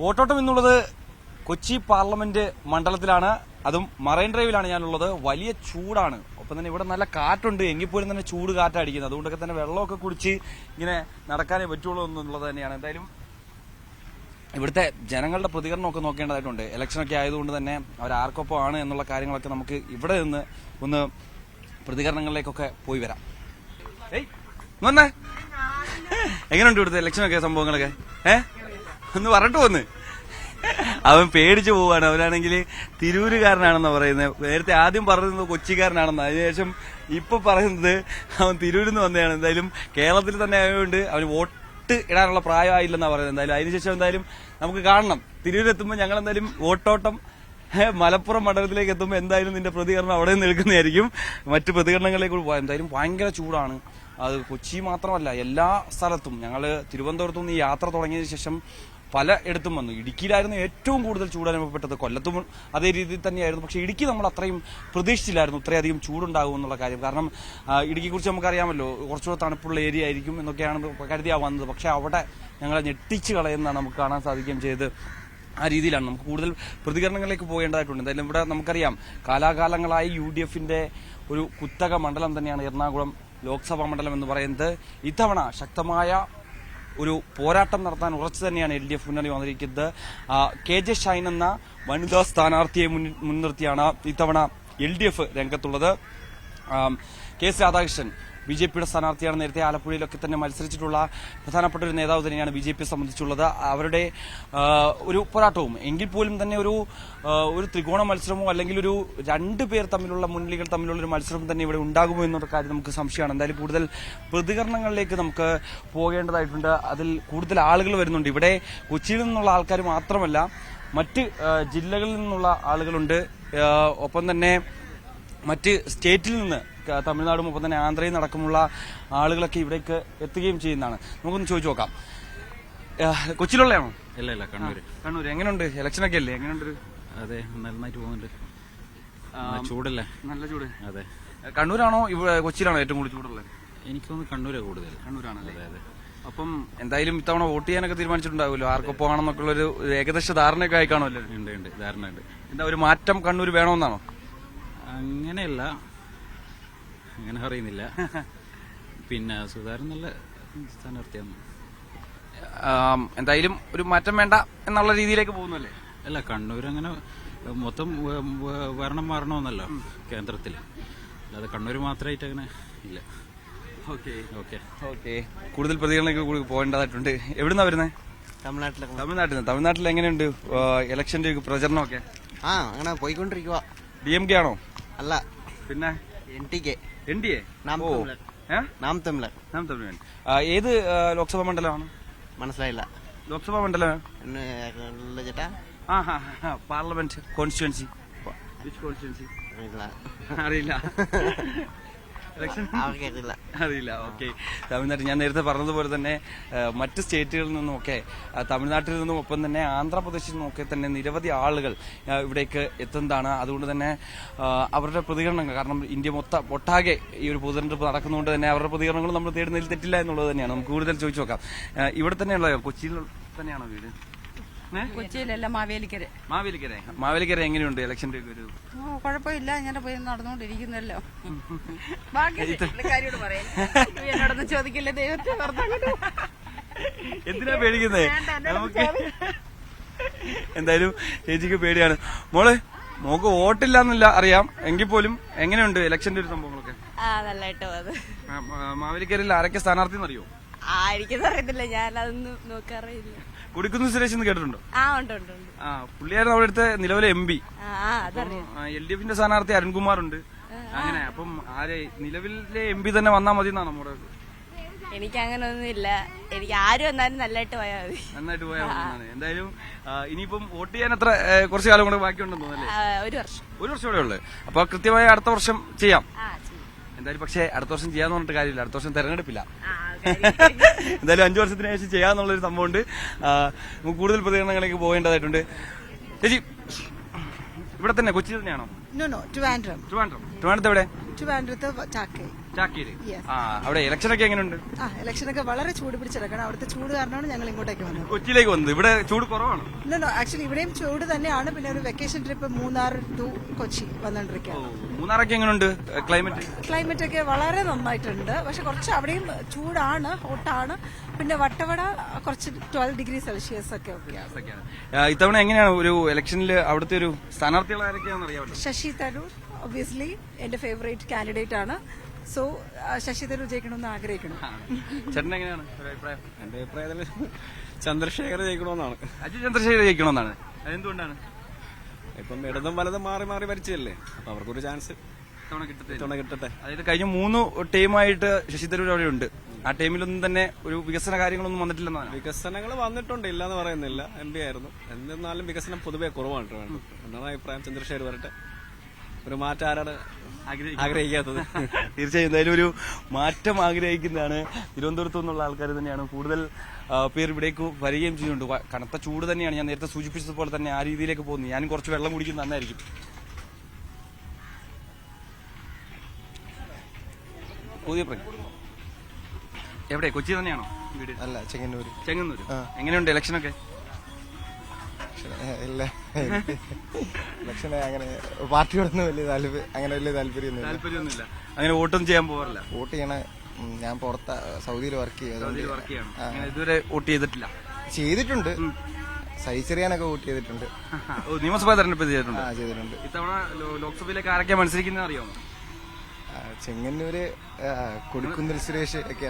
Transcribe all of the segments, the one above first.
വോട്ടോട്ടം എന്നുള്ളത് കൊച്ചി പാർലമെന്റ് മണ്ഡലത്തിലാണ്. അതും മറൈൻ ഡ്രൈവിലാണ് ഞാനുള്ളത്. വലിയ ചൂടാണ്. ഒപ്പം തന്നെ ഇവിടെ നല്ല കാറ്റുണ്ട്. എങ്കിൽ പോലും തന്നെ ചൂട് കാറ്റടിക്കുന്നത് അതുകൊണ്ടൊക്കെ തന്നെ വെള്ളമൊക്കെ കുടിച്ച് ഇങ്ങനെ നടക്കാനേ പറ്റുള്ളൂ എന്നുള്ളത് തന്നെയാണ്. എന്തായാലും ഇവിടുത്തെ ജനങ്ങളുടെ പ്രതികരണമൊക്കെ നോക്കേണ്ടതായിട്ടുണ്ട്. ഇലക്ഷനൊക്കെ ആയതുകൊണ്ട് തന്നെ അവർ ആർക്കൊപ്പമാണ് എന്നുള്ള കാര്യങ്ങളൊക്കെ നമുക്ക് ഇവിടെ നിന്ന് ഒന്ന് പ്രതികരണങ്ങളിലേക്കൊക്കെ പോയി വരാം. ഏയ് എങ്ങനെയുണ്ട് ഇവിടുത്തെ ഇലക്ഷനൊക്കെ സംഭവങ്ങളൊക്കെ? ഏ? ഒന്ന് പറഞ്ഞിട്ട് പോന്ന്. അവൻ പേടിച്ചു പോവാണ്. അവനാണെങ്കിൽ തിരൂരുകാരനാണെന്നാ പറയുന്നത് നേരത്തെ ആദ്യം പറയുന്നത് കൊച്ചിക്കാരനാണെന്ന്. അതിനുശേഷം ഇപ്പൊ പറയുന്നത് അവൻ തിരൂരിൽ നിന്ന് വന്നതാണ്. എന്തായാലും കേരളത്തിൽ തന്നെ ആയതുകൊണ്ട് അവന് വോട്ട് ഇടാനുള്ള പ്രായമായില്ലെന്നാ പറയുന്നത്. എന്തായാലും അതിനുശേഷം എന്തായാലും നമുക്ക് കാണണം. തിരൂരെത്തുമ്പോൾ ഞങ്ങൾ എന്തായാലും വോട്ടോട്ടം മലപ്പുറം മണ്ഡലത്തിലേക്ക് എത്തുമ്പോൾ എന്തായാലും നിന്റെ പ്രതികരണം അവിടെ നിന്ന് നിൽക്കുന്നതായിരിക്കും. മറ്റു പ്രതികരണങ്ങളിലേക്ക് എന്തായാലും ഭയങ്കര ചൂടാണ്. അത് കൊച്ചി മാത്രമല്ല എല്ലാ സ്ഥലത്തും. ഞങ്ങൾ തിരുവനന്തപുരത്തു നിന്ന് യാത്ര തുടങ്ങിയതിനു ശേഷം പല ഇടത്തും വന്നു. ഇടുക്കിയിലായിരുന്നു ഏറ്റവും കൂടുതൽ ചൂട് അനുഭവപ്പെട്ടത് കൊല്ലത്തും അതേ രീതിയിൽ തന്നെയായിരുന്നു. പക്ഷേ ഇടുക്കി നമ്മൾ അത്രയും പ്രതീക്ഷിച്ചില്ലായിരുന്നു. ഇത്രയധികം ചൂടുണ്ടാകും എന്നുള്ള കാര്യം. കാരണം ഇടുക്കിയെക്കുറിച്ച് നമുക്കറിയാമല്ലോ. കുറച്ചുകൂടെ തണുപ്പുള്ള ഏരിയ ആയിരിക്കും എന്നൊക്കെയാണ് കരുതിയാ വന്നത്. പക്ഷേ അവിടെ ഞങ്ങളെ ഞെട്ടിച്ച് കളയുന്നതാണ് നമുക്ക് കാണാൻ സാധിക്കുകയും ചെയ്ത് ആ രീതിയിലാണ്. നമുക്ക് കൂടുതൽ പ്രതികരണങ്ങളിലേക്ക് പോകേണ്ടതായിട്ടുണ്ട്. എന്തായാലും ഇവിടെ നമുക്കറിയാം കാലാകാലങ്ങളായി യു ഡി എഫിന്റെ ഒരു കുത്തക മണ്ഡലം തന്നെയാണ് എറണാകുളം ലോക്സഭാ മണ്ഡലം എന്ന് പറയുന്നത്. ഇത്തവണ ശക്തമായ ഒരു പോരാട്ടം നടത്താൻ ഉറച്ചു തന്നെയാണ് എൽ ഡി എഫ് മുന്നണി വന്നിരിക്കുന്നത്. കെ ജെ ഷൈൻ എന്ന വനിതാ സ്ഥാനാർത്ഥിയെ മുൻനിർത്തിയാണ് ഇത്തവണ L D F രംഗത്തുള്ളത്. K S Radhakrishnan B J പിയുടെ സ്ഥാനാർത്ഥിയാണ് നേരത്തെ ആലപ്പുഴയിലൊക്കെ തന്നെ മത്സരിച്ചിട്ടുള്ള പ്രധാനപ്പെട്ട ഒരു നേതാവ് തന്നെയാണ് ബി ജെ പിയെ സംബന്ധിച്ചുള്ളത്. അവരുടെ ഒരു പോരാട്ടവും എങ്കിൽ പോലും തന്നെ ഒരു ഒരു ത്രികോണ മത്സരമോ അല്ലെങ്കിൽ ഒരു രണ്ട് പേർ തമ്മിലുള്ള മുന്നണികൾ തമ്മിലുള്ള ഒരു മത്സരം തന്നെ ഇവിടെ ഉണ്ടാകുമോ എന്നുള്ള കാര്യം നമുക്ക് സംശയമാണ്. എന്തായാലും കൂടുതൽ പ്രതികരണങ്ങളിലേക്ക് നമുക്ക് പോകേണ്ടതായിട്ടുണ്ട്. അതിൽ കൂടുതൽ ആളുകൾ വരുന്നുണ്ട്. ഇവിടെ കൊച്ചിയിൽ നിന്നുള്ള ആൾക്കാർ മാത്രമല്ല മറ്റ് ജില്ലകളിൽ നിന്നുള്ള ആളുകളുണ്ട്. ഒപ്പം തന്നെ മറ്റ് സ്റ്റേറ്റിൽ നിന്ന് തമിഴ്നാട് ഒപ്പം തന്നെ ആന്ധ്രയിൽ നടക്കമുള്ള ആളുകളൊക്കെ ഇവിടേക്ക് എത്തുകയും ചെയ്യുന്നതാണ്. നമുക്കൊന്ന് ചോദിച്ചു നോക്കാം. കൊച്ചിയിലുള്ളയാണോ ഇല്ല ഇല്ല കണ്ണൂര്. കണ്ണൂർ എങ്ങനെയുണ്ട് ഇലക്ഷനൊക്കെ അല്ലേ? എങ്ങനെയുണ്ട് അതെ നന്നായിട്ട് പോകുന്നുണ്ട്. ചൂടല്ലേ? നല്ല ചൂട്. അതെ. കണ്ണൂരാണോ ഇവിടെ കൊച്ചിയിലാണോ ഏറ്റവും കൂടുതൽ ചൂടുള്ളത്? എനിക്ക് തോന്നുന്നു കണ്ണൂരാണ് കൂടുതൽ. കണ്ണൂരാണ് അതെ അതെ. അപ്പം എന്തായാലും ഇത്തവണ വോട്ട് ചെയ്യാനൊക്കെ തീരുമാനിച്ചിട്ടുണ്ടാവുമല്ലോ. ആർക്കൊപ്പം ആണെന്നൊക്കെ ഉള്ള ഒരു ഏകദേശ ധാരണയൊക്കെ ആയി കാണുമല്ലോ. ഉണ്ട് ഉണ്ട്. ധാരണ ഉണ്ട്. എന്താ ഒരു മാറ്റം കണ്ണൂർ വേണമെന്നാണോ അങ്ങനെയല്ല. അങ്ങനെ അറിയുന്നില്ല. പിന്നെ സുതാരൻ നല്ല സ്ഥാനാർത്ഥിയാണ്. എന്തായാലും ഒരു മാറ്റം വേണ്ട എന്നുള്ള രീതിയിലേക്ക് പോകുന്നല്ലേ? അല്ല കണ്ണൂർ അങ്ങനെ മൊത്തം ഭരണം മാറണമെന്നല്ലോ കേന്ദ്രത്തിൽ. അല്ലാതെ കണ്ണൂർ മാത്രമായിട്ട് അങ്ങനെ ഇല്ല. ഓക്കെ. ഓക്കെ. ഓക്കെ. കൂടുതൽ പ്രതികരണങ്ങൾ കൂടി പോകേണ്ടതായിട്ടുണ്ട്. എവിടുന്നാ വരുന്നത് തമിഴ്നാട്ടിലൊക്കെ തമിഴ്നാട്ടിൽ നിന്ന്. തമിഴ്നാട്ടിൽ എങ്ങനെയുണ്ട് ഇലക്ഷന്റെ പ്രചരണമൊക്കെ? ആ അങ്ങനെ പോയിക്കൊണ്ടിരിക്കുക ഡി എം കെ ആണോ? അല്ല. പിന്നെ? N T K. N D A? നാം ഓ. തമിഴൻ. ഏ? നാം തമിഴ് നാം തമിഴൻ. ആ, ഏത് ആ, ലോക്സഭാ മണ്ഡലമാണ്? മനസ്സിലായില്ല. ലോക്സഭാ മണ്ഡലം? എന്ന് ഉള്ള ചേട്ടാ? ആ ഹാ ഹാ പാർലമെന്റ് കോൺസ്റ്റിറ്റ്യുവൻസി. അറിയില്ല. ഇലക്ഷൻ അറിയില്ല. ഓക്കെ തമിഴ്നാട്ടിൽ ഞാൻ നേരത്തെ പറഞ്ഞതുപോലെ തന്നെ മറ്റ് സ്റ്റേറ്റുകളിൽ നിന്നുമൊക്കെ തമിഴ്നാട്ടിൽ നിന്നും ഒപ്പം തന്നെ ആന്ധ്രാപ്രദേശിൽ നിന്നുമൊക്കെ തന്നെ നിരവധി ആളുകൾ ഇവിടേക്ക് എത്തുന്നതാണ്. അതുകൊണ്ട് തന്നെ അവരുടെ പ്രതികരണങ്ങൾ കാരണം ഇന്ത്യ മൊത്തം ഒട്ടാകെ ഈ ഒരു പൊതുതെരഞ്ഞെടുപ്പ് നടക്കുന്നതുകൊണ്ട് തന്നെ അവരുടെ പ്രതികരണങ്ങൾ നമ്മൾ തേടുന്നതിൽ തെറ്റില്ല എന്നുള്ളത് തന്നെയാണ്. നമുക്ക് കൂടുതൽ ചോദിച്ചു നോക്കാം. ഇവിടെ തന്നെയുള്ള കൊച്ചിയിൽ തന്നെയാണോ വീട്? കൊച്ചിയിലല്ല മാവേലിക്കര. മാവേലിക്കര. മാവേലിക്കര എങ്ങനെയുണ്ട്? ഇലക്ഷന്റെ ഒരു കുഴപ്പമില്ല. ഇങ്ങനെ പോയി നടന്നുകൊണ്ടിരിക്കുന്നല്ലോ. ബാക്കി പുള്ളിക്കാരിയോട് പറയാം. എന്നോടൊന്നും ചോദിക്കില്ല. ദൈവത്തെ എന്തിനാ പേടിക്കുന്നേ? നമുക്ക് എന്തായാലും ചേച്ചിക്ക് പേടിയാണ്. മോൾ മോക്ക് വോട്ടില്ലാന്നില്ല അറിയാം. എങ്കിൽ പോലും എങ്ങനെയുണ്ട് ഇലക്ഷന്റെ ഒരു സംഭവങ്ങളൊക്കെ? മാവേലിക്കരയിൽ ആരൊക്കെ സ്ഥാനാർത്ഥി എന്നറിയോ? ആയിരിക്കും അറിയത്തില്ല. ഞാൻ അതൊന്നും നോക്കാറില്ല കുടിക്കുന്നു സുരേഷ് എന്ന് കേട്ടിട്ടുണ്ടോ? ആ ഉണ്ട് ഉണ്ട് ഉണ്ട്. ആ പുള്ളിയായിരുന്നു അവിടെ അടുത്ത നിലവിലെ എം പി ആ അതറിയാം. എൽ ഡി എഫിന്റെ സ്ഥാനാർത്ഥി അരുൺകുമാർ ഉണ്ട് അങ്ങനെ അപ്പം ആരെ നിലവിലെ എം പി തന്നെ വന്നാ മതി എന്നാണ് നമ്മുടെ എനിക്ക് അങ്ങനെ ഒന്നുമില്ല എനിക്ക് ആരും വന്നാലും നല്ലതായിട്ട് പോയാൽ മതി. നന്നായിട്ട് പോയാൽ മതി എന്തായാലും ഇനിയിപ്പം വോട്ട് ചെയ്യാൻ എത്ര കുറച്ച് കാലം കൂടെ ബാക്കിയുണ്ടെന്ന് തോന്നുന്നല്ലേ ഒരു വർഷം. ഒരു വർഷം കൂടെ ഉള്ളു. അപ്പൊ കൃത്യമായി അടുത്ത വർഷം ചെയ്യാം. എന്തായാലും പക്ഷേ അടുത്ത വർഷം ചെയ്യാന്ന് പറഞ്ഞിട്ട് കാര്യമില്ല. അടുത്ത വർഷം തെരഞ്ഞെടുപ്പില്ല. എന്തായാലും അഞ്ചു വർഷത്തിന് ശേഷം ചെയ്യാന്നുള്ളൊരു സംഭവമുണ്ട്. ഉണ്ട് നമുക്ക് കൂടുതൽ പ്രതികരണങ്ങളിലേക്ക് പോകേണ്ടതായിട്ടുണ്ട്. ചേച്ചി ഇവിടെ തന്നെ കൊച്ചി തന്നെയാണോ? ട്രിവാൻഡ്രം. ട്രിവാൻഡ്രം. ട്രിവാൻഡ്രത്ത് എവിടെ? ട്രിവാൻഡ്രത്ത് ചാക്കൈ ചാക്കീര്. ആ അവിടെ ഇലക്ഷൻ ഒക്കെ എങ്ങനെയുണ്ട് ആ ഇലക്ഷനൊക്കെ വളരെ ചൂട് പിടിച്ചെടുക്കണം അവിടുത്തെ ചൂട് കാരണമാണ് ഞങ്ങൾ ഇങ്ങോട്ടേക്ക് വന്നത്. കൊച്ചിയിലേക്ക് വന്നത്. ഇവിടെ ചൂട് കുറവാണ്. ഇല്ലല്ലോ ആക്ച്വലി ഇവിടെയും ചൂട് തന്നെയാണ്. പിന്നെ ഒരു vacation trip Munnar to Kochi വന്നോണ്ടിരിക്കുകയാണ്. മൂന്നാറൊക്കെ എങ്ങനെയുണ്ട് ക്ലൈമറ്റ് ക്ലൈമറ്റ് ഒക്കെ വളരെ നന്നായിട്ടുണ്ട്. പക്ഷെ കുറച്ച് അവിടെയും ചൂടാണ് ഹോട്ടാണ് പിന്നെ വട്ടവട കുറച്ച് ട്വൽവ് ഡിഗ്രി സെൽഷ്യസ് ഒക്കെ ഒക്കെയാണ്. ഇത്തവണ എങ്ങനെയാണ് ഒരു ഇലക്ഷനിൽ അവിടുത്തെ ഒരു സ്ഥാനാർത്ഥികൾ ആരൊക്കെയാണെന്ന് അറിയാമല്ലോ. ശശി തരൂർ ഒബ്വിയസ്ലി എന്റെ ഫേവറേറ്റ് കാൻഡിഡേറ്റ് ആണ്. സോ ശശി തരൂർ ജയിക്കണമെന്ന് ആഗ്രഹിക്കണം ചേട്ടൻ എങ്ങനെയാണ് ഒരു അഭിപ്രായം? എന്റെ അഭിപ്രായത്തിൽ ചന്ദ്രശേഖർ ജയിക്കണമെന്നാണ്. അജു ചന്ദ്രശേഖർ ജയിക്കണമെന്നാണ്. അതെന്തുകൊണ്ടാണ്? ഇപ്പം ഇടതും വലതും മാറി മാറി ഭരിച്ചതല്ലേ? അപ്പൊ അവർക്കൊരു ചാൻസ് ഇത്തവണ കിട്ടത്തില്ല. ഇത്തവണ കിട്ടട്ടെ. അതായത് കഴിഞ്ഞ മൂന്ന് ടീമായിട്ട് ശശി തരൂർ അവിടെ ഉണ്ട്. ആ ടീമിലൊന്നും തന്നെ ഒരു വികസന കാര്യങ്ങളൊന്നും വന്നിട്ടില്ലെന്നാണ്. വികസനങ്ങൾ വന്നിട്ടുണ്ട് ഇല്ല എന്ന് പറയുന്നില്ല. എം പി ആയിരുന്നു. എന്നിരുന്നാലും വികസനം പൊതുവെ കുറവാണ് വേണ്ടത്. എന്നാണ് അഭിപ്രായം? ചന്ദ്രശേഖർ വരട്ടെ. ഒരു മാറ്റം ആരാണ് ആഗ്രഹിക്കാത്തത്. തീർച്ചയായും എന്തായാലും ഒരു മാറ്റം ആഗ്രഹിക്കുന്നതാണ്. തിരുവനന്തപുരത്തു നിന്നുള്ള ആൾക്കാർ തന്നെയാണ് കൂടുതൽ പേർ ഇവിടേക്ക് വരികയും ചെയ്യുന്നുണ്ട്. കനത്ത ചൂട് തന്നെയാണ്. ഞാൻ നേരത്തെ സൂചിപ്പിച്ചതുപോലെ തന്നെ ആ രീതിയിലേക്ക് പോകുന്നു. ഞാൻ കുറച്ച് വെള്ളം കുടിക്കുന്നത് നന്നായിരിക്കും. പുതിയ എവിടെ? കൊച്ചി തന്നെയാണോ വീട്? അല്ല ചെങ്ങന്നൂര്. ചെങ്ങന്നൂര്. എങ്ങനെയുണ്ട് ഇലക്ഷനൊക്കെ? ഇല്ല. ഇലക്ഷന് അങ്ങനെ പാർട്ടിയോടൊന്നും വലിയ താല്പര്യം അങ്ങനെ വലിയ താല്പര്യമൊന്നുമില്ല. താല്പര്യമൊന്നുമില്ല. അങ്ങനെ വോട്ടൊന്നും ചെയ്യാൻ പോകാറില്ല. വോട്ട് ചെയ്യണ ഉം, ഞാൻ പുറത്ത സൗദിയിൽ വർക്ക് സൗദിയിൽ വർക്ക് ചെയ്യണം. അങ്ങനെ ഇതുവരെ വോട്ട് ചെയ്തിട്ടില്ല. ചെയ്തിട്ടുണ്ട്. സഹിച്ചെറിയാനൊക്കെ വോട്ട് ചെയ്തിട്ടുണ്ട്. ഓ, നിയമസഭാ തെരഞ്ഞെടുപ്പ് ചെയ്തിട്ടുണ്ട്. ആ ചെയ്തിട്ടുണ്ട്. ഇത്തവണ ലോ- ലോക്സഭയിലേക്ക് ആരൊക്കെയാ മത്സരിക്കുന്നത് അറിയാമോ ആ, ചെങ്ങന്നൂര് ആ, കൊടിക്കുന്നിൽ സുരേഷ് ഒക്കെ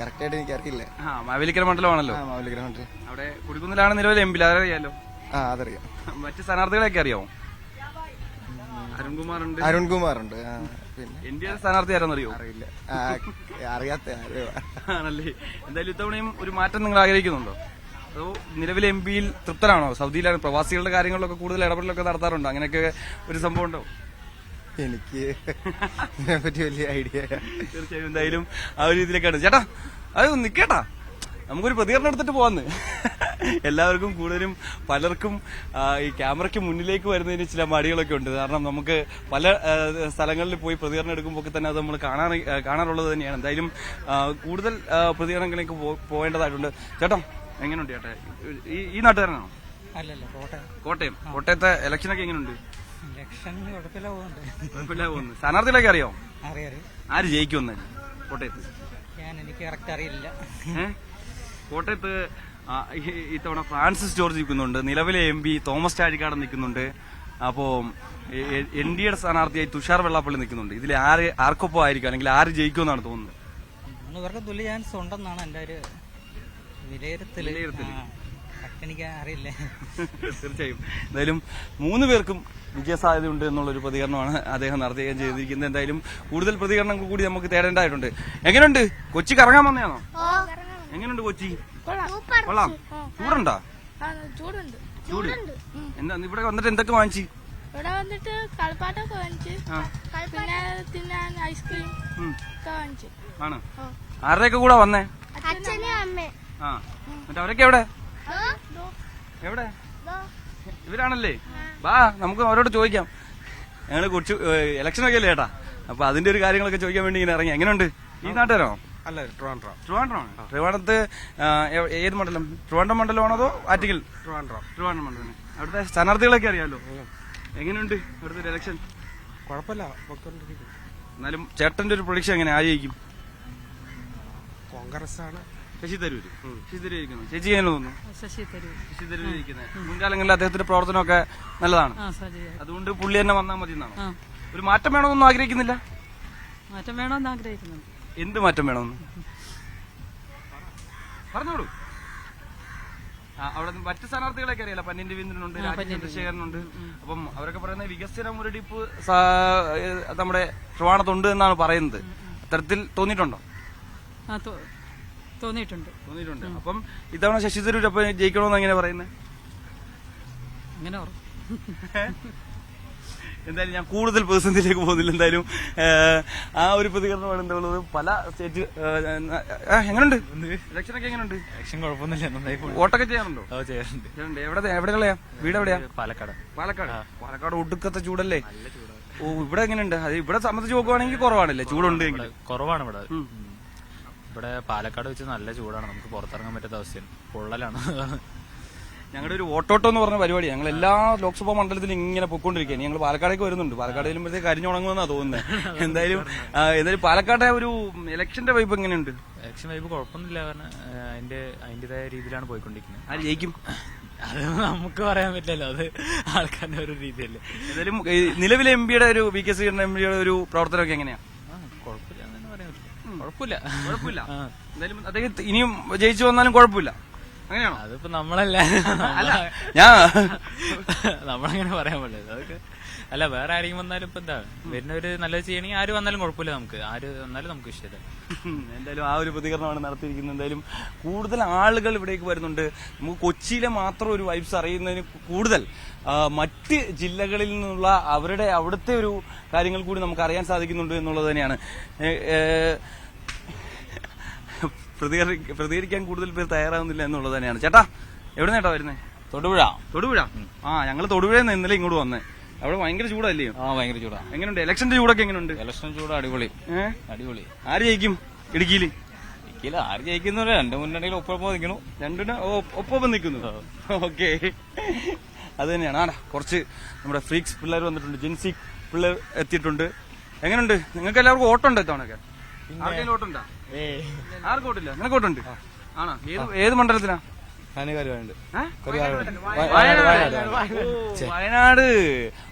കറക്റ്റായിട്ട് എനിക്ക് അറിയില്ല ആ മാവേലിക്കര മണ്ഡലമാണല്ലോ. ആ മണ്ഡലം. അവിടെ കുടിക്കുന്നിലാണ് നിലവിൽ എം പി. അതറിയാലോ ആ അതറിയാം. മറ്റ് സ്ഥാനാർത്ഥികളെയൊക്കെ അറിയാമോ അരുൺകുമാർ ഉണ്ട് അരുൺകുമാർ ഉണ്ട് പിന്നെ? എൻ ഡി എ സ്ഥാനാർത്ഥി ആരെന്നറിയോ? അറിയില്ല. ആ, അറിയാത്ത ആരോ. ആണല്ലേ? എന്തായാലും ഇത്തവണയും ഒരു മാറ്റം നിങ്ങൾ ആഗ്രഹിക്കുന്നുണ്ടോ? അതോ നിലവിലെ എം പിയിൽ തൃപ്തരാണോ? സൗദിയിലാണ് പ്രവാസികളുടെ കാര്യങ്ങളിലൊക്കെ കൂടുതൽ ഇടപെടലൊക്കെ നടത്താറുണ്ടോ? അങ്ങനെയൊക്കെ ഒരു സംഭവം ഉണ്ടോ? എനിക്ക് ഇതിനെപ്പറ്റി വലിയ ഐഡിയ തീർച്ചയായും എന്തായാലും ആ ഒരു രീതിയിലേക്കാണ് ചേട്ടാ അത് നിക്കേട്ടാ. നമുക്കൊരു പ്രതികരണം എടുത്തിട്ട് പോവാന്ന്. എല്ലാവർക്കും കൂടുതലും പലർക്കും ഈ ക്യാമറയ്ക്ക് മുന്നിലേക്ക് വരുന്നതിന് ചില മടികളൊക്കെ ഉണ്ട്. കാരണം നമുക്ക് പല സ്ഥലങ്ങളിൽ പോയി പ്രതികരണം എടുക്കുമ്പോൾ തന്നെ അത് നമ്മൾ കാണാൻ കാണാറുള്ളത് തന്നെയാണ്. എന്തായാലും കൂടുതൽ പ്രതികരണങ്ങളിലേക്ക് പോകേണ്ടതായിട്ടുണ്ട്. ചേട്ടാ എങ്ങനെയുണ്ട് ചേട്ടാ? ഈ ഈ നാട്ടുകാരനാണോ? അല്ലല്ല കോട്ടയം. കോട്ടയം. കോട്ടയത്തെ ഇലക്ഷനൊക്കെ എങ്ങനെയുണ്ട്? സ്ഥാനാർത്ഥികളൊക്കെ അറിയോ? ആര് ജയിക്കും കോട്ടയത്ത്. ഞാൻ എനിക്ക് കറക്റ്റ് അറിയില്ല? കോട്ടയത്ത് ഇത്തവണ ഫ്രാൻസിസ് ജോർജ് നിൽക്കുന്നുണ്ട്. നിലവിലെ എം പി തോമസ് ചാഴിക്കാടൻ നിൽക്കുന്നുണ്ട്. അപ്പോ എൻ ഡി എയുടെ സ്ഥാനാർത്ഥിയായി തുഷാർ വെള്ളാപ്പള്ളി നിൽക്കുന്നുണ്ട്. ഇതിൽ ആര് ആർക്കൊപ്പം ആയിരിക്കും? അല്ലെങ്കിൽ ആര് ജയിക്കുമെന്നാണ് തോന്നുന്നത്? ഇവർക്ക് തുല്യ ചാൻസ് ഉണ്ടെന്നാണ് എന്റെ ഒരു വിലയിരുത്തൽ എനിക്ക് അറിയില്ല. തീർച്ചയായും. എന്തായാലും മൂന്ന് പേർക്കും വിജയ സാധ്യതയുണ്ട് എന്നുള്ളൊരു പ്രതികരണമാണ് അദ്ദേഹം നടത്തുകയും ചെയ്തിരിക്കുന്നത്. എന്തായാലും കൂടുതൽ പ്രതികരണങ്ങൾ കൂടി നമുക്ക് തേടേണ്ടതായിട്ടുണ്ട്. എങ്ങനെയുണ്ട് കൊച്ചി കറങ്ങാൻ വന്നതാണോ? എങ്ങനെയുണ്ട് കൊച്ചി? കൊള്ളാം. ചൂടുണ്ടോ? ചൂടുണ്ട്. ചൂട്. എന്താ ഇവിടെ വന്നിട്ട് എന്തൊക്കെ വാങ്ങിച്ചു? ഇവിടെ വന്നിട്ട് കളിപ്പാട്ടൊക്കെ വാങ്ങിച്ചു. പിന്നെ തിന്നാൻ ഐസ്ക്രീം. ഒക്കെ വാങ്ങിച്ചു. ആണ്. ആരുടെയൊക്കെ കൂടെ വന്നേ? അച്ഛനും അമ്മേ ആ. എന്നിട്ട് അവരൊക്കെ എവിടെ? എവിടെ? ഇവരാണല്ലേ? വാ നമുക്ക് അവരോട് ചോദിക്കാം. ഞങ്ങൾ കൊച്ചു ഇലക്ഷൻ ഒക്കെ അല്ലേ ചേട്ടാ അപ്പൊ അതിന്റെ ഒരു കാര്യങ്ങളൊക്കെ ചോദിക്കാൻ വേണ്ടി ഇങ്ങനെ ഇറങ്ങി. എങ്ങനെയുണ്ട് ഈ നാട്ടുകാരോ? അല്ല ട്രിവാൻഡ്രം. ട്രിവാൻഡ്രമാണ്. ട്രിവാൻഡ്രത്ത് ഏത് മണ്ഡലം? ട്രിവാൻഡ്രം മണ്ഡലമാണോ അതോ ആറ്റിക്കൽ? ട്രിവാൻഡ്രം. ട്രിവാൻഡ്രം മണ്ഡലം അവിടുത്തെ സ്ഥാനാർത്ഥികളൊക്കെ അറിയാലോ? എങ്ങനെയുണ്ട് അവിടുത്തെ ഇലക്ഷൻ കുഴപ്പമില്ല എന്നാലും ചേട്ടന്റെ ഒരു പ്രൊഡിക്ഷൻ എങ്ങനെ? ആയിരിക്കും? കോൺഗ്രസ് ആണ് ശശി തരൂര്. ശശി തരൂർ ഇരിക്കുന്നു ചേച്ചി എങ്ങനെ തോന്നുന്നു? ശശി തരൂർ ശശി തരൂർ ഇരിക്കുന്നത് മുൻകാലങ്ങളിൽ അദ്ദേഹത്തിന്റെ പ്രവർത്തനമൊക്കെ നല്ലതാണ്. അതുകൊണ്ട് പുള്ളി തന്നെ വന്നാൽ മതി എന്നാണ് ഒരു മാറ്റം വേണമെന്നൊന്നും ആഗ്രഹിക്കുന്നില്ല? മാറ്റം വേണമെന്ന് ആഗ്രഹിക്കുന്നുണ്ട്. എന്ത് മാറ്റം വേണമെന്ന്? പറഞ്ഞോളൂ. അവിടെ മറ്റു സ്ഥാനാർത്ഥികളൊക്കെ അറിയാലോ. പന്നിന്റെ വീന്ദ്രനുണ്ട് രാജീവ് ചന്ദ്രശേഖരനുണ്ട്. അപ്പം അവരൊക്കെ പറയുന്നത് വികസന മുരടിപ്പ് നമ്മുടെ ട്രിവാണത്തുണ്ട് എന്നാണ് പറയുന്നത്. അത്തരത്തിൽ തോന്നിയിട്ടുണ്ടോ? തോന്നിയിട്ടുണ്ട്. തോന്നിയിട്ടുണ്ട്. അപ്പം ഇത്തവണ ശശി തരൂർ അപ്പൊ ജയിക്കണമെന്ന് എങ്ങനെ പറയുന്നത് അങ്ങനെ എന്തായാലും ഞാൻ കൂടുതൽ പേഴ്സണലിലേക്ക് പോകുന്നില്ല. എന്തായാലും ആ ഒരു പ്രതികരണമാണ് എന്തുള്ളത് പല സ്റ്റേറ്റ് എങ്ങനെയുണ്ട് ഇലക്ഷനൊക്കെ എങ്ങനെയുണ്ട് ഇലക്ഷൻ കുഴപ്പമൊന്നുമില്ല നന്നായി വോട്ടൊക്കെ ചെയ്യാറുണ്ടോ? ചെയ്യാറുണ്ട്. ചെയ്യാറുണ്ട്. എവിടെ കളയാ വീട് എവിടെയാ? പാലക്കാട്. പാലക്കാട്. പാലക്കാട് ഒടുക്കത്തെ ചൂടല്ലേ? ഓ ഇവിടെ എങ്ങനെയുണ്ട് അത് ഇവിടെ സംബന്ധിച്ച് നോക്കുവാണെങ്കിൽ കുറവാണല്ലേ? ചൂടുണ്ട് കുറവാണ് ഇവിടെ. ഇവിടെ പാലക്കാട് വെച്ച് നല്ല ചൂടാണ്. നമുക്ക് പുറത്തിറങ്ങാൻ പറ്റാത്ത അവസ്ഥയാണ്. പൊള്ളലാണ്. ഞങ്ങളുടെ ഒരു ഓട്ടോട്ടോ എന്ന് പറഞ്ഞ പരിപാടി ഞങ്ങൾ എല്ലാ ലോക്സഭാ മണ്ഡലത്തിലും ഇങ്ങനെ പൊയ്ക്കൊണ്ടിരിക്കുകയാണ്. ഞങ്ങൾ പാലക്കാടേക്ക് വരുന്നുണ്ട്. പാലക്കാട് വരുമ്പോഴത്തേക്ക് കരിഞ്ഞു ഉണങ്ങുമെന്നാണ് തോന്നുന്നത് എന്തായാലും എന്തായാലും പാലക്കാട്ടെ ഒരു ഇലക്ഷന്റെ വൈബ് എങ്ങനെയുണ്ട്? ഇലക്ഷൻ വൈബ് കുഴപ്പമൊന്നുമില്ല. കാരണം അതിന്റെ അതിന്റേതായ രീതിയിലാണ് പോയിക്കൊണ്ടിരിക്കുന്നത്. ആ ജയിക്കും? അത് നമുക്ക് പറയാൻ പറ്റില്ലല്ലോ. അത് ആൾക്കാരുടെ ഒരു രീതിയല്ലേ. എന്തായാലും നിലവിലെ എം പിയുടെ ഒരു വി കെ ശ്രീധരൻ എം പിയുടെ ഒരു പ്രവർത്തനമൊക്കെ എങ്ങനെയാ? ആ കുഴപ്പമില്ല. എന്ന് തന്നെ പറയാൻ പറ്റില്ല. കുഴപ്പമില്ല. കുഴപ്പമില്ല. എന്തായാലും അദ്ദേഹം ഇനിയും ജയിച്ചു വന്നാലും കുഴപ്പമില്ല. അങ്ങനെയാണോ? അതിപ്പോ നമ്മളല്ല. അല്ല. ഞാൻ നമ്മളങ്ങനെ പറയാൻ പറ്റില്ല അതൊക്കെ അല്ല വേറെ ആരെങ്കിലും വന്നാലും ഇപ്പൊ എന്താ വരുന്നവര് നല്ലത് ചെയ്യണമെങ്കിൽ ആര് വന്നാലും കുഴപ്പമില്ല നമുക്ക്. ആര് വന്നാലും നമുക്ക് ഇഷ്ടമില്ല. എന്തായാലും ആ ഒരു പ്രതികരണമാണ് നടത്തിയിരിക്കുന്നത്. എന്തായാലും കൂടുതൽ ആളുകൾ ഇവിടേക്ക് വരുന്നുണ്ട്. നമുക്ക് കൊച്ചിയിലെ മാത്രം ഒരു വൈബ്സ് അറിയുന്നതിന് കൂടുതൽ മറ്റ് ജില്ലകളിൽ നിന്നുള്ള അവരുടെ അവിടുത്തെ ഒരു കാര്യങ്ങൾ കൂടി നമുക്ക് അറിയാൻ സാധിക്കുന്നുണ്ട് എന്നുള്ളത് തന്നെയാണ്. പ്രതികരിക്കാൻ കൂടുതൽ പേര് തയ്യാറാവുന്നില്ല എന്നുള്ളത് തന്നെയാണ്. ചേട്ടാ എവിടെ നിന്നാ വരുന്നത് തൊടുപുഴ. തൊടുപുഴ? ആ ഞങ്ങൾ തൊടുപുഴ നിന്ന് ഇന്നലെ ഇങ്ങോട്ട് വന്നേ. അവിടെ ഭയങ്കര ചൂടല്ലേ? ആ ഭയങ്കര ചൂടാ. എങ്ങനെയുണ്ട് ഇലക്ഷന്റെ ചൂടൊക്കെ എങ്ങനെയുണ്ട് ഇലക്ഷൻ ചൂട് അടിപൊളി. അടിപൊളി. ആര് ജയിക്കും ഇടുക്കിയിൽ? ഇടുക്കിയിൽ ആര് ജയിക്കുന്നില്ല രണ്ട് മുന്നണിയിൽ ഒപ്പം നിൽക്കണു രണ്ടിന് ഒപ്പം നിൽക്കുന്നു. ഓക്കെ. അത് തന്നെയാണ്. ആടാ കുറച്ച് നമ്മുടെ ഫ്രീക്സ് പിള്ളേർ വന്നിട്ടുണ്ട്. ജെൻസി പിള്ളേർ എത്തിയിട്ടുണ്ട്. എങ്ങനെയുണ്ട് നിങ്ങൾക്ക് എല്ലാവർക്കും ഓട്ടമുണ്ടോ ഇത്തവണയൊക്കെ ആർക്കെങ്കിലും ഓട്ടുണ്ടോ ആർക്കും ഓട്ടില്ല നിനക്ക് ആണോ? ഏത് ഏത് മണ്ഡലത്തിനാ? വയനാട്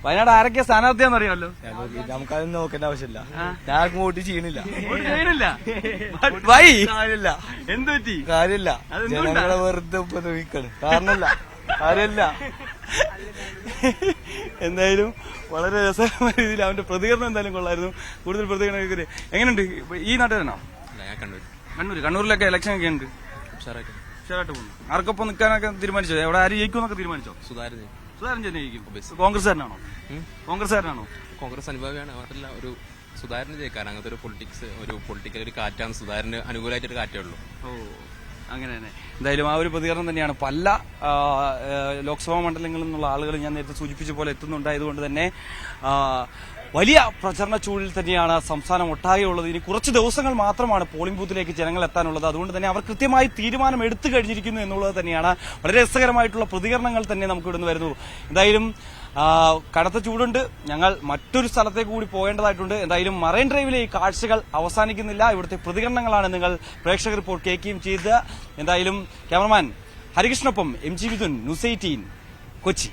വയനാട് ആരൊക്കെ സ്ഥാനാർത്ഥിയാന്ന് അറിയാമല്ലോ? നമുക്കതൊന്നും നോക്കേണ്ട ആവശ്യമില്ല. ഞാൻ ആർക്കും വോട്ട് ചെയ്യണില്ല. വൈ? കാര്യമില്ല. എന്ത് പറ്റി? കാര്യമില്ല. അതെന്തുകൊണ്ടാ? ജനങ്ങളെ വെറുതെ ഉപദ്രവിക്കാണ് കാരണല്ല കാര്യമില്ല. എന്തായാലും വളരെ രസകരമായ രീതിയിൽ അവന്റെ പ്രതികരണം എന്തായാലും കൊള്ളായിരുന്നു. കൂടുതൽ പ്രതികരണം. എങ്ങനെയുണ്ട്? ഈ നാട്ടുകാരനാ കണ്ണൂർ കണ്ണൂരിലൊക്കെ ഇലക്ഷൻ ഒക്കെ ഉണ്ട്. ഉഷാറായിട്ട് പോകുന്നു. ആർക്കൊപ്പം നിൽക്കാനൊക്കെ തീരുമാനിച്ചോ? എവിടെ ആര് ജയിക്കുമെന്നൊക്കെ തീരുമാനിച്ചോ? സുധാരൻ സുധാരൻ ജയിക്കും. കോൺഗ്രസ്സുകാരനാണോ? കോൺഗ്രസ്സുകാരനാണോ? കോൺഗ്രസ് അനുഭാവിയാണ്. അവരെല്ലാം ഒരു സുധാരൻ ജയിക്കാൻ അങ്ങനത്തെ ഒരു പൊളിറ്റിക്സ് ഒരു പൊളിറ്റിക്കൽ ഒരു കാറ്റാണ് സുധാരന് അനുകൂലമായിട്ട് ഒരു കാറ്റേ ഉള്ളൂ. ഓ അങ്ങനെ തന്നെ. എന്തായാലും ആ ഒരു പ്രതികരണം തന്നെയാണ്. പല ലോക്സഭാ മണ്ഡലങ്ങളിൽ നിന്നുള്ള ആളുകൾ ഞാൻ നേരത്തെ സൂചിപ്പിച്ച പോലെ എത്തുന്നുണ്ടായതുകൊണ്ട് തന്നെ വലിയ പ്രചരണ ചൂടിൽ തന്നെയാണ് സംസ്ഥാനം ഒട്ടാകെ ഉള്ളത് ഇനി കുറച്ച് ദിവസങ്ങൾ മാത്രമാണ് പോളിംഗ് ബൂത്തിലേക്ക് ജനങ്ങൾ എത്താനുള്ളത്. അതുകൊണ്ട് തന്നെ അവർ കൃത്യമായി തീരുമാനം എടുത്തു കഴിഞ്ഞിരിക്കുന്നു എന്നുള്ളത് തന്നെയാണ് വളരെ രസകരമായിട്ടുള്ള പ്രതികരണങ്ങൾ തന്നെ നമുക്ക് ഇവിടുന്ന് വരുന്നു. എന്തായാലും കടത്ത ചൂടുണ്ട്. ഞങ്ങൾ മറ്റൊരു സ്ഥലത്തേക്ക് കൂടി പോകേണ്ടതായിട്ടുണ്ട്. എന്തായാലും മറൈൻ ഡ്രൈവിലെ ഈ കാഴ്ചകൾ അവസാനിക്കുന്നില്ല. ഇവിടുത്തെ പ്രതികരണങ്ങളാണ് നിങ്ങൾ പ്രേക്ഷകർ ഇപ്പോൾ കേൾക്കുകയും ചെയ്ത് എന്തായാലും cameraman ഹരികൃഷ്ണൊപ്പം M G Vidhun news eighteen Kochi.